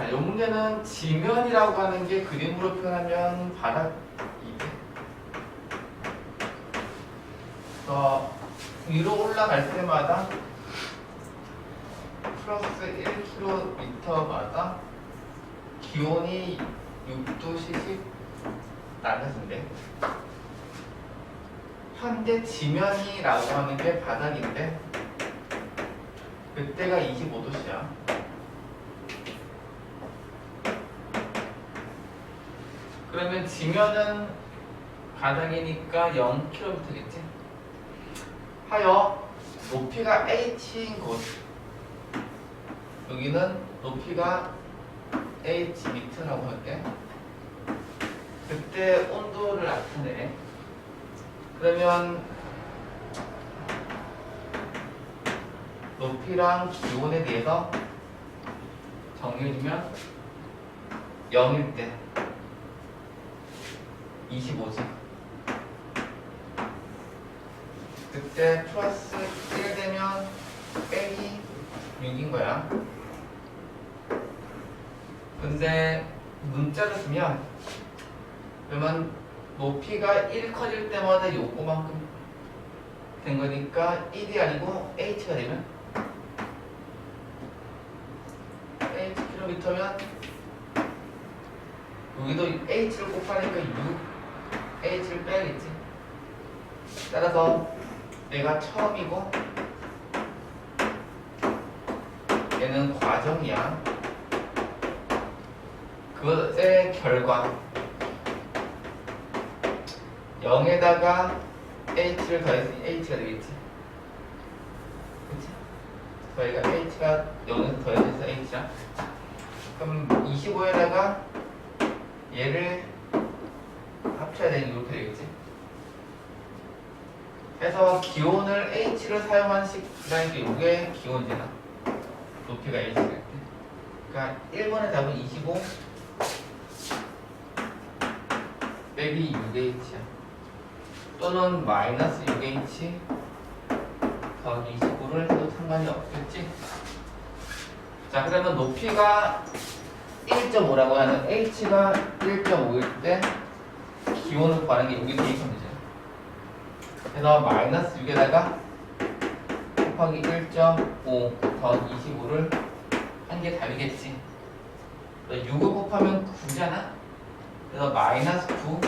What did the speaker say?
자, 이 문제는 지면이라고 하는 게 그림으로 표현하면 돼. 더 위로 올라갈 때마다 플러스 1km마다 기온이 6도씩 낮아진대. 현재 지면이라고 하는 게 바닥인데 그때가 25도씨야. 그러면 지면은 바닥이니까 0km겠지? 하여 높이가 h인 곳. 여기는 높이가 h 미터라고 할게. 그때 온도를 나타내. 그러면 높이랑 기온에 대해서 정리해주면 0일 때 25지. 그때 플러스 1 되면 빼기 6인 거야. 근데 문자로 쓰면 그러면 높이가 1 커질 때마다 요거만큼 된 거니까 1이 아니고 h가 되면 hkm면 여기도 h를 곱하니까 6 h를 빼야겠지. 따라서 내가 처음이고 얘는 과정이야. 그것의 결과. 0에다가 h를 더했으니 h가 되겠지. 그치? 저희가 h가 0에서 더해서 h야. 그럼 25에다가 얘를 합쳐야 되니 이렇게 되겠지? 그래서 기온을 h를 사용한 식이라는 게 이게 기온이잖아 높이가 h가 때 그러니까 1번의 답은 25 빼기 6h야. 또는 마이너스 6h 더하기 29를 해도 상관이 없겠지? 자 그러면 높이가 1.5라고 하는 h가 1.5일 때 기온을 구하는 게 여기 대입하면 되죠 그래서 마이너스 6에다가 곱하기 1.5 더하기 25를 한 게 답이겠지. 6을 곱하면 9잖아? 그래서 마이너스 9